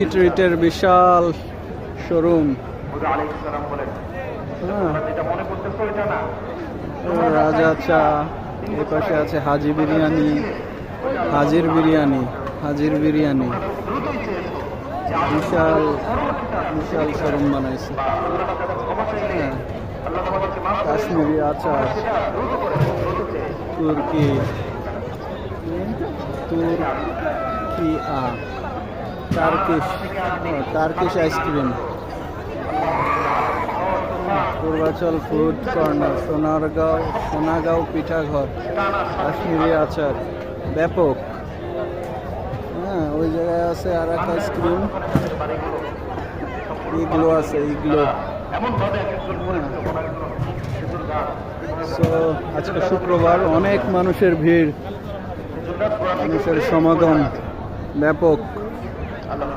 ট্রিটের বিশাল showroom হ্যাঁ। রাজা চা এই পাশে আছে হাজি বিরিয়ানি, হাজির বিরিয়ানি হাজির বিরিয়ানি। বিশাল বিশাল শোরুম বানাইছে। হ্যাঁ। কাশ্মীরি আচার, তুর্কি। তুর্কি আ Turkish Turkish ice cream Purbachal food corner Sonargaon, Sonagaon পিঠাঘর, Kashmiri আচার, ব্যাপক। হ্যাঁ ওই জায়গায় আছে আর এক আইসক্রিম ইগলো আছে, ইগলো। সো আজকে শুক্রবার, অনেক মানুষের ভিড়, মানুষের সমাগম, ব্যাপক। আল্লাহ